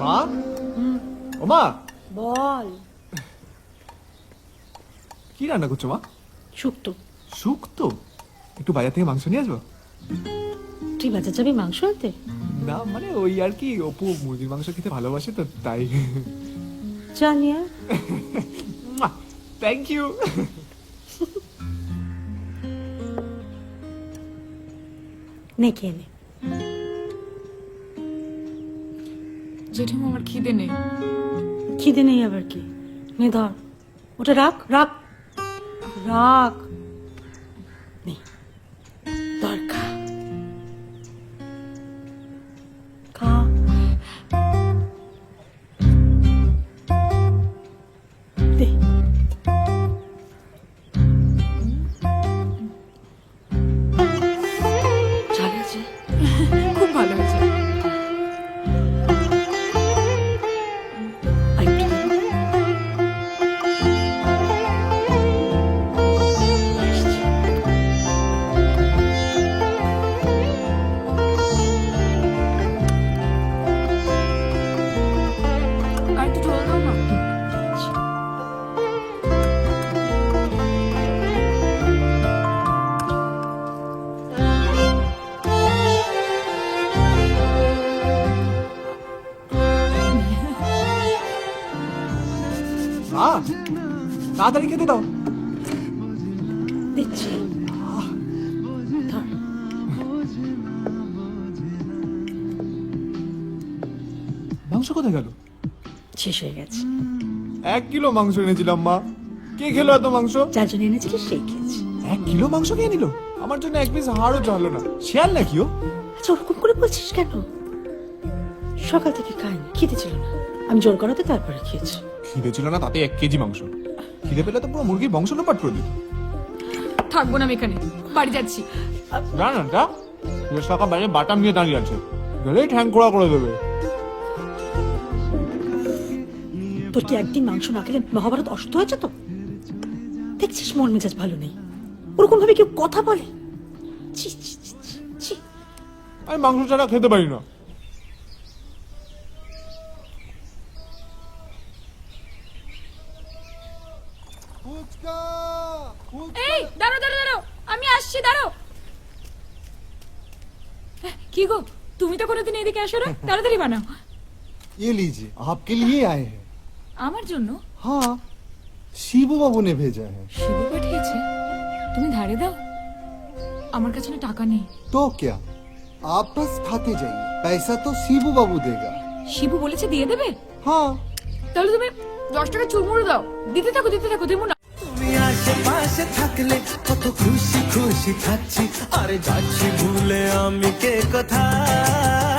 মা? ও মা? বল। কি রান্না করছ মা? শুক্তো। শুক্তো? একটু বাজার থেকে মাংস নিয়ে আসব? তুই বাজার যাবি মাংস আনতে? না মানে ওই আর কি অপু মুরগির মাংস খেতে ভালোবাসে তো তাই। যা নিয়ে থ্যাংক ইউ নে খেয়ে নে। জেঠিমা, আমার খিদে নেই। খিদে নেই আবার কি? নে ধর। ওটা রাখ রাখ। রাখ। নে। ধর, খা। খা। তাড়াতাড়ি খেতে দাও। দিচ্ছি। মাংস কোথায় গেল? শেষ হয়ে গেছে। এক কিলো মাংস এনেছিলাম মা। কে খেলো এত মাংস? যার জন্য এনেছিলি সেই খেয়েছি। এক কিলো মাংস খেয়ে নিল? আমার জন্য এক পিস হাড়ও চলল না। শেয়াল নাকি ও? আচ্ছা ওরকম করে বলছিস কেন? সকাল থেকে খাইনি খিদে ছিল না। আমি জোর করাতে তারপরে খেয়েছি। খিদে ছিল না তাতে এক কেজি মাংস। খিদে পেলে তো পুরো মুরগির বংশ লোপাট করে দিত থাকব না আমি এখানে। বাড়ি যাচ্ছি। না না তা বেশ বাইরে বাটাম নিয়ে দাঁড়িয়ে আছে। গেলেই ঠ্যাং খোড়া করে দেবে। তোর কি একদিন মাংস না খেলে মহাভারত অসুস্থ হয়েছে তো? দেখছিস মন মেজাজ ভালো নেই। ওরকম ভাবে কেউ কথা বলে? ছি ছি ছি, ছি, ছি। আমি মাংস ছাড়া খেতে পারি না। এই দাঁড়ো দাঁড়ো দাঁড়ো আমি আসছি দাঁড়ো কি গো তুমি তো কোনোদিন এদিকে আসো না তাড়াতাড়ি বানাও ये लीजिए आपके लिए आए हैं আমার জন্য हाँ शिबू बाबू ने भेजा है শিবু পাঠিয়েছে তুমি ধারে দাও আমার কাছে না টাকা নেই तो क्या आप बस खाते जाइए पैसा तो शिबू बाबू देगा শিবু বলেছে দিয়ে দেবে हाँ তাহলে তুমি দশ টাকা চুরমুড়ে দাও দিতে থাকো দিতে থাকো দেবো না আশেপাশে থাকলে কত খুশি খুশি থাকছি। আরে যাচ্ছি ভুলে আমি কে কোথায়?